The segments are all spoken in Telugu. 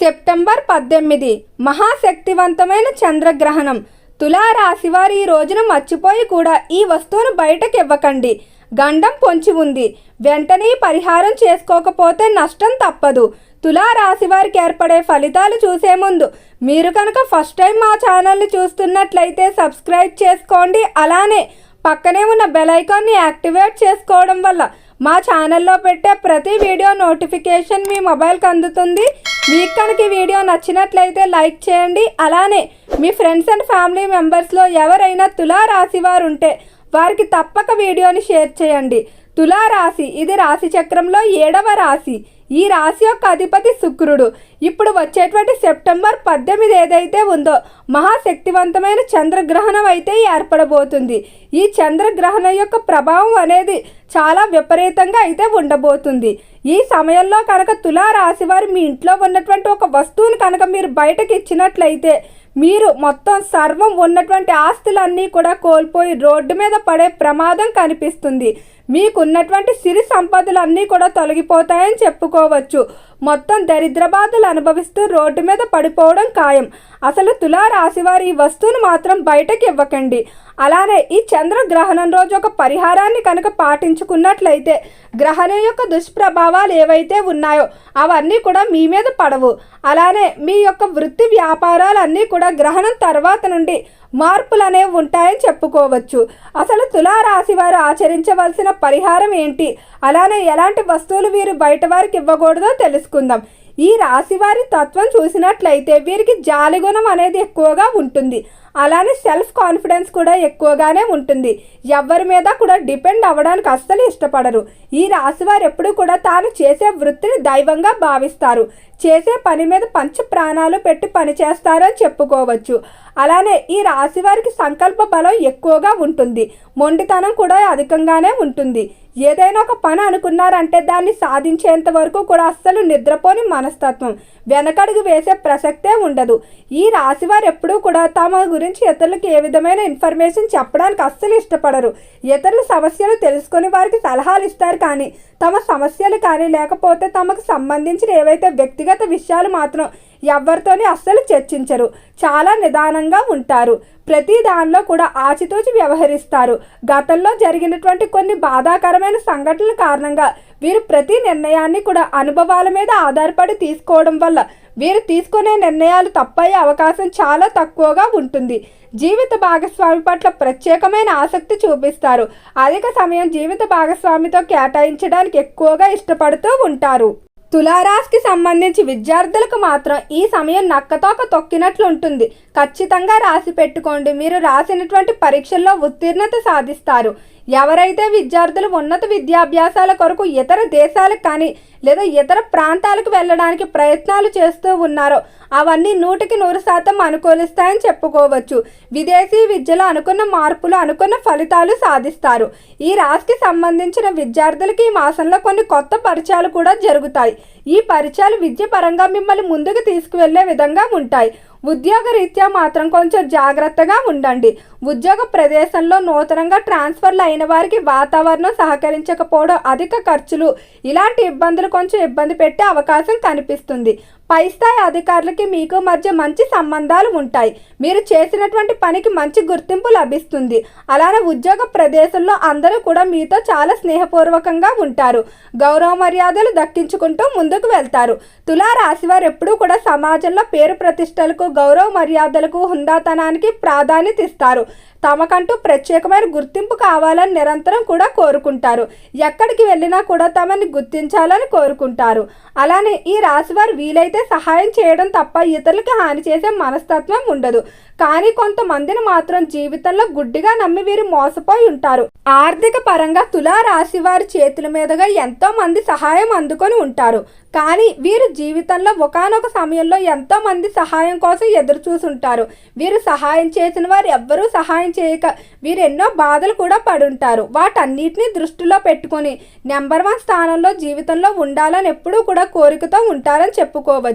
సెప్టెంబర్ పద్దెనిమిది. మహాశక్తివంతమైన చంద్రగ్రహణం. తులారాశి వారు ఈ రోజున మర్చిపోయి కూడా ఈ వస్తువును బయటకు ఇవ్వకండి గండం పొంచి ఉంది. వెంటనే పరిహారం చేసుకోకపోతే నష్టం తప్పదు. తులారాశి వారికి ఏర్పడే ఫలితాలు చూసే ముందు మీరు కనుక ఫస్ట్ టైం మా ఛానల్ని చూస్తున్నట్లయితే సబ్స్క్రైబ్ చేసుకోండి. అలానే పక్కనే ఉన్న బెల్ ఐకాన్ని యాక్టివేట్ చేసుకోవడం వల్ల మా ఛానల్లో పెట్టే ప్రతి వీడియో నోటిఫికేషన్ మీ మొబైల్కి అందుతుంది. మీకు కనుక వీడియో నచ్చినట్లయితే లైక్ చేయండి. అలానే మీ ఫ్రెండ్స్ అండ్ ఫ్యామిలీ మెంబర్స్లో ఎవరైనా తులా రాశి వారు ఉంటే వారికి తప్పక వీడియోని షేర్ చేయండి. తులా రాశి ఇది రాశి చక్రంలో ఏడవ రాశి. ఈ రాశి యొక్క అధిపతి శుక్రుడు. ఇప్పుడు వచ్చేటువంటి సెప్టెంబర్ పద్దెనిమిది ఏదైతే ఉందో మహాశక్తివంతమైన చంద్రగ్రహణం అయితే ఏర్పడబోతుంది. ఈ చంద్రగ్రహణం యొక్క ప్రభావం అనేది చాలా విపరీతంగా అయితే ఉండబోతుంది. ఈ సమయంలో కనుక తులా రాశి వారు మీ ఇంట్లో ఉన్నటువంటి ఒక వస్తువుని కనుక మీరు బయటకి ఇచ్చినట్లయితే మీరు మొత్తం సర్వం ఉన్నటువంటి ఆస్తులన్నీ కూడా కోల్పోయి రోడ్డు మీద పడే ప్రమాదం కనిపిస్తుంది. మీకున్నటువంటి సిరి సంపదలన్నీ కూడా తొలగిపోతాయని చెప్పుకోవచ్చు. మొత్తం దరిద్ర బాధలు అనుభవిస్తూ రోడ్డు మీద పడిపోవడం ఖాయం. అసలు తులా రాశివారి ఈ వస్తువును మాత్రం బయటకి ఇవ్వకండి. అలానే ఈ చంద్రగ్రహణం రోజు ఒక పరిహారాన్ని కనుక పాటించుకున్నట్లయితే గ్రహణం యొక్క దుష్ప్రభావాలు ఏవైతే ఉన్నాయో అవన్నీ కూడా మీ మీద పడవు. అలానే మీ యొక్క వృత్తి వ్యాపారాలన్నీ కూడా గ్రహణం తర్వాత నుండి మార్పులు అనేవి ఉంటాయని చెప్పుకోవచ్చు. అసలు తులారాశి వారు ఆచరించవలసిన పరిహారం ఏంటి? అలానే ఎలాంటి వస్తువులు వీరు బయట వారికి ఇవ్వకూడదో తెలుసుకుందాం. ఈ రాశి వారి తత్వం చూసినట్లయితే వీరికి జాలిగుణం అనేది ఎక్కువగా ఉంటుంది. అలానే సెల్ఫ్ కాన్ఫిడెన్స్ కూడా ఎక్కువగానే ఉంటుంది. ఎవరి మీద కూడా డిపెండ్ అవ్వడానికి అస్సలు ఇష్టపడరు. ఈ రాశి వారు ఎప్పుడు కూడా తాను చేసే వృత్తిని దైవంగా భావిస్తారు. చేసే పని మీద పంచ ప్రాణాలు పెట్టి పని చేస్తారని చెప్పుకోవచ్చు. అలానే ఈ రాశి వారికి సంకల్ప బలం ఎక్కువగా ఉంటుంది. మొండితనం కూడా అధికంగానే ఉంటుంది. ఏదైనా ఒక పని అనుకున్నారంటే దాన్ని సాధించేంత వరకు కూడా అస్సలు నిద్రపోని మనస్తత్వం. వెనకడుగు వేసే ప్రసక్తే ఉండదు. ఈ రాశి వారు ఎప్పుడూ కూడా తమ గురించి ఇతరులకు ఏ విధమైన ఇన్ఫర్మేషన్ చెప్పడానికి అస్సలు ఇష్టపడరు. ఇతరుల సమస్యలు తెలుసుకొని వారికి సలహాలు ఇస్తారు కానీ తమ సమస్యలు కానీ లేకపోతే తమకు సంబంధించిన ఏవైతే వ్యక్తిగత విషయాలు మాత్రం ఎవరితోనే అస్సలు చర్చించరు. చాలా నిదానంగా ఉంటారు. ప్రతి దానిలో కూడా ఆచితూచి వ్యవహరిస్తారు. గతంలో జరిగినటువంటి కొన్ని బాధాకరమైన సంఘటనల కారణంగా వీరు ప్రతి నిర్ణయాన్ని కూడా అనుభవాల మీద ఆధారపడి తీసుకోవడం వల్ల వీరు తీసుకునే నిర్ణయాలు తప్పయ్యే అవకాశం చాలా తక్కువగా ఉంటుంది. జీవిత భాగస్వామి పట్ల ప్రత్యేకమైన ఆసక్తి చూపిస్తారు. అధిక సమయం జీవిత భాగస్వామితో కేటాయించడానికి ఎక్కువగా ఇష్టపడుతూ ఉంటారు. తులారాశికి సంబంధించి విద్యార్థులకు మాత్రం ఈ సమయం నక్కతోక తొక్కినట్లు ఉంటుంది. ఖచ్చితంగా రాసి పెట్టుకోండి. మీరు రాసినటువంటి పరీక్షల్లో ఉత్తీర్ణత సాధిస్తారు. ఎవరైతే విద్యార్థులు ఉన్నత విద్యాభ్యాసాల కొరకు ఇతర దేశాలకు కానీ లేదా ఇతర ప్రాంతాలకు వెళ్ళడానికి ప్రయత్నాలు చేస్తూ ఉన్నారో అవన్నీ నూటికి నూరు శాతం అనుకూలిస్తాయని చెప్పుకోవచ్చు. విదేశీ విద్యలో అనుకున్న మార్పులు అనుకున్న ఫలితాలు సాధిస్తారు. ఈ రాశికి సంబంధించిన విద్యార్థులకి ఈ మాసంలో కొన్ని కొత్త పరిచయాలు కూడా జరుగుతాయి. ఈ పరిచయాలు విద్యపరంగా మిమ్మల్ని ముందుకు తీసుకువెళ్ళే విధంగా ఉంటాయి. ఉద్యోగ రీత్యా మాత్రం కొంచెం జాగ్రత్తగా ఉండండి. ఉద్యోగ ప్రదేశంలో నూతనంగా ట్రాన్స్ఫర్లు అయిన వారికి వాతావరణం సహకరించకపోవడం అధిక ఖర్చులు. ఇలాంటి ఇబ్బందులు కొంచెం ఇబ్బంది పెట్టే అవకాశం కనిపిస్తుంది. పై స్థాయి అధికారులకి మీకు మధ్య మంచి సంబంధాలు ఉంటాయి. మీరు చేసినటువంటి పనికి మంచి గుర్తింపు లభిస్తుంది. అలానే ఉద్యోగ ప్రదేశంలో అందరూ కూడా మీతో చాలా స్నేహపూర్వకంగా ఉంటారు. గౌరవ మర్యాదలు దక్కించుకుంటూ ముందుకు వెళ్తారు. తులారాశి వారు ఎప్పుడూ కూడా సమాజంలో పేరు ప్రతిష్టలకు గౌరవ మర్యాదలకు హుందాతనానికి ప్రాధాన్యత ఇస్తారు. తమకంటూ ప్రత్యేకమైన గుర్తింపు కావాలని నిరంతరం కూడా కోరుకుంటారు. ఎక్కడికి వెళ్ళినా కూడా తమని గుర్తించాలని కోరుకుంటారు. అలానే ఈ రాశివారు వీలైతే సహాయం చేయడం తప్ప ఇతరులకి హాని చేసే మనస్తత్వం ఉండదు. కానీ కొంతమందిని మాత్రం జీవితంలో గుడ్డిగా నమ్మి వీరు మోసపోయి ఉంటారు. ఆర్థిక పరంగా తులా రాశి వారి చేతుల మీదుగా ఎంతో మంది సహాయం అందుకొని ఉంటారు. కానీ వీరు జీవితంలో ఒకనొక సమయంలో ఎంతో మంది సహాయం కోసం ఎదురు చూసుంటారు. వీరు సహాయం చేసిన వారు ఎవ్వరూ సహాయం చేయక వీరు ఎన్నో బాధలు కూడా పడుంటారు. వాటన్నిటిని దృష్టిలో పెట్టుకొని నెంబర్ వన్ స్థానంలో జీవితంలో ఉండాలని ఎప్పుడూ కూడా కోరికతో ఉంటారని చెప్పుకోవచ్చు.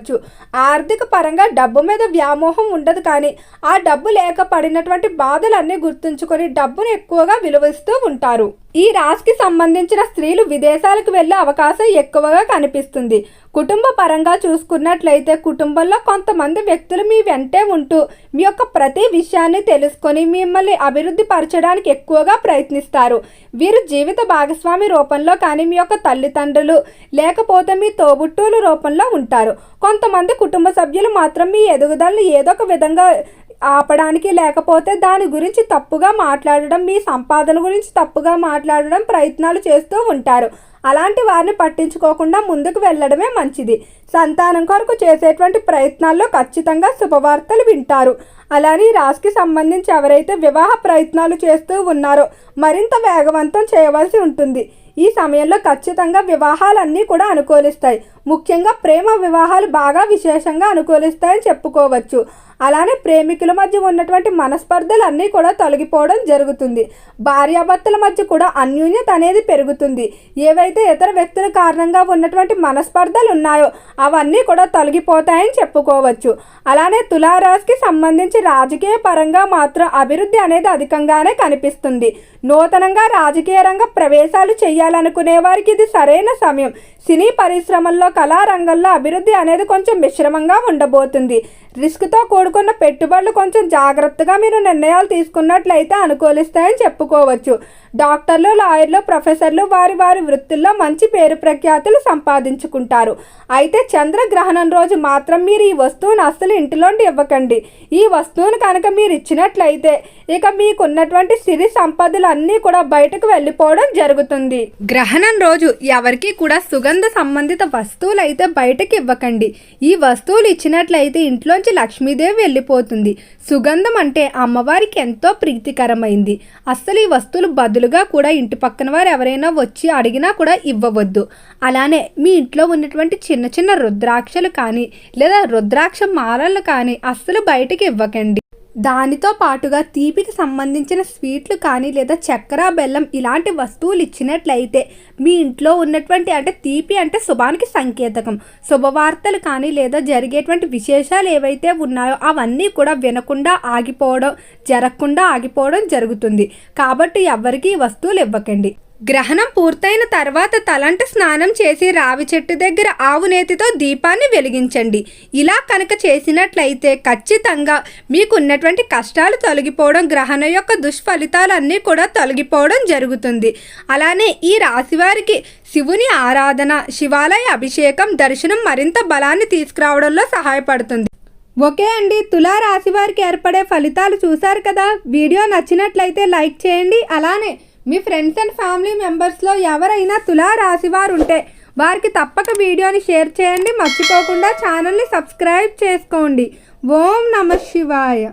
ఆర్థిక పరంగా డబ్బు మీద వ్యామోహం ఉండదు కానీ ఆ డబ్బు లేక పడినటువంటి బాధలన్నీ గుర్తుంచుకొని డబ్బును ఎక్కువగా విలువిస్తూ ఉంటారు. ఈ రాశికి సంబంధించిన స్త్రీలు విదేశాలకు వెళ్ళే అవకాశం ఎక్కువగా కనిపిస్తుంది. కుటుంబ పరంగా చూసుకున్నట్లయితే కుటుంబంలో కొంతమంది వ్యక్తులు మీ వెంటే ఉంటూ మీ యొక్క ప్రతి విషయాన్ని తెలుసుకొని మిమ్మల్ని అభివృద్ధి పరచడానికి ఎక్కువగా ప్రయత్నిస్తారు. వీరు జీవిత భాగస్వామి రూపంలో కానీ మీ యొక్క తల్లిదండ్రులు లేకపోతే మీ తోబుట్టువుల రూపంలో ఉంటారు. కొంతమంది కుటుంబ సభ్యులు మాత్రం మీ ఎదుగుదలను ఏదో ఒక విధంగా ఆపడానికి లేకపోతే దాని గురించి తప్పుగా మాట్లాడడం మీ సంపాదన గురించి తప్పుగా మాట్లాడడం ప్రయత్నాలు చేస్తూ ఉంటారు. అలాంటి వారిని పట్టించుకోకుండా ముందుకు వెళ్ళడమే మంచిది. సంతానం కొరకు చేసేటువంటి ప్రయత్నాల్లో ఖచ్చితంగా శుభవార్తలు వింటారు. అలానే రాశికి సంబంధించి ఎవరైతే వివాహ ప్రయత్నాలు చేస్తూ ఉన్నారో మరింత వేగవంతం చేయవలసి ఉంటుంది. ఈ సమయంలో ఖచ్చితంగా వివాహాలన్నీ కూడా అనుకూలిస్తాయి. ముఖ్యంగా ప్రేమ వివాహాలు బాగా విశేషంగా అనుకూలిస్తాయని చెప్పుకోవచ్చు. అలానే ప్రేమికుల మధ్య ఉన్నటువంటి మనస్పర్ధలు అన్నీ కూడా తొలగిపోవడం జరుగుతుంది. భార్యాభర్తల మధ్య కూడా అన్యూన్యత అనేది పెరుగుతుంది. ఏవైతే ఇతర వ్యక్తుల కారణంగా ఉన్నటువంటి మనస్పర్ధలు ఉన్నాయో అవన్నీ కూడా తొలగిపోతాయని చెప్పుకోవచ్చు. అలానే తులారాశికి సంబంధించి రాజకీయ పరంగా మాత్రం అభివృద్ధి అనేది అధికంగానే కనిపిస్తుంది. నూతనంగా రాజకీయ రంగ ప్రవేశాలు చేయాలనుకునే వారికి ఇది సరైన సమయం. సినీ పరిశ్రమల్లో కళారంగంలో అభివృద్ధి అనేది కొంచెం మిశ్రమంగా ఉండబోతుంది. రిస్క్తో కూడుకున్న పెట్టుబడులు కొంచెం జాగ్రత్తగా మీరు నిర్ణయాలు తీసుకున్నట్లయితే అనుకూలిస్తాయని చెప్పుకోవచ్చు. డాక్టర్లు లాయర్లు ప్రొఫెసర్లు వారి వారి వృత్తుల్లో మంచి పేరు ప్రఖ్యాతులు సంపాదించుకుంటారు. అయితే చంద్రగ్రహణం రోజు మాత్రం మీరు ఈ వస్తువును అస్సలు ఇంటిలోండి ఇవ్వకండి. ఈ వస్తువును కనుక మీరు ఇచ్చినట్లయితే ఇక మీకున్నటువంటి సిరి సంపదలు అన్నీ కూడా బయటకు వెళ్ళిపోవడం జరుగుతుంది. గ్రహణం రోజు ఎవరికి కూడా సుగంధ సంబంధిత వస్తువులు అయితే బయటకు ఇవ్వకండి. ఈ వస్తువులు ఇచ్చినట్లయితే ఇంట్లోంచి లక్ష్మీదేవి వెళ్ళిపోతుంది. సుగంధం అంటే అమ్మవారికి ఎంతో ప్రీతికరమైంది. అస్సలు ఈ వస్తువులు బదులు బదులుగా కూడా ఇంటి పక్కన వారు ఎవరైనా వచ్చి అడిగినా కూడా ఇవ్వవద్దు. అలానే మీ ఇంట్లో ఉన్నటువంటి చిన్న చిన్న రుద్రాక్షలు కానీ లేదా రుద్రాక్ష మాలలు కానీ అస్సలు బయటకి ఇవ్వకండి. దానితో పాటుగా తీపికి సంబంధించిన స్వీట్లు కానీ లేదా చక్కెర బెల్లం ఇలాంటి వస్తువులు ఇచ్చినట్లయితే మీ ఇంట్లో ఉన్నటువంటి అంటే తీపి అంటే శుభానికి సంకేతకం. శుభవార్తలు కానీ లేదా జరిగేటువంటి విశేషాలు ఏవైతే ఉన్నాయో అవన్నీ కూడా వినకుండా ఆగిపోవడం జరగకుండా ఆగిపోవడం జరుగుతుంది. కాబట్టి ఎవరికి వస్తువులు ఇవ్వకండి. గ్రహణం పూర్తయిన తర్వాత తలంట స్నానం చేసి రావి చెట్టు దగ్గర ఆవు నేతితో దీపాన్ని వెలిగించండి. ఇలా కనుక చేసినట్లయితే ఖచ్చితంగా మీకున్నటువంటి కష్టాలు తొలగిపోవడం గ్రహణం యొక్క దుష్ఫలితాలన్నీ కూడా తొలగిపోవడం జరుగుతుంది. అలానే ఈ రాశివారికి శివుని ఆరాధన శివాలయ అభిషేకం దర్శనం మరింత బలాన్ని తీసుకురావడంలో సహాయపడుతుంది. ఓకే అండి తులా రాశి వారికి ఏర్పడే ఫలితాలు చూశారు కదా? వీడియో నచ్చినట్లయితే లైక్ చేయండి అలానే మీ ఫ్రెండ్స్ అండ్ ఫ్యామిలీ మెంబర్స్లో ఎవరైనా తులా రాశివారు ఉంటే వారికి తప్పక వీడియోని షేర్ చేయండి. మర్చిపోకుండా ఛానల్ని సబ్స్క్రైబ్ చేసుకోండి. ఓం నమ శివాయ.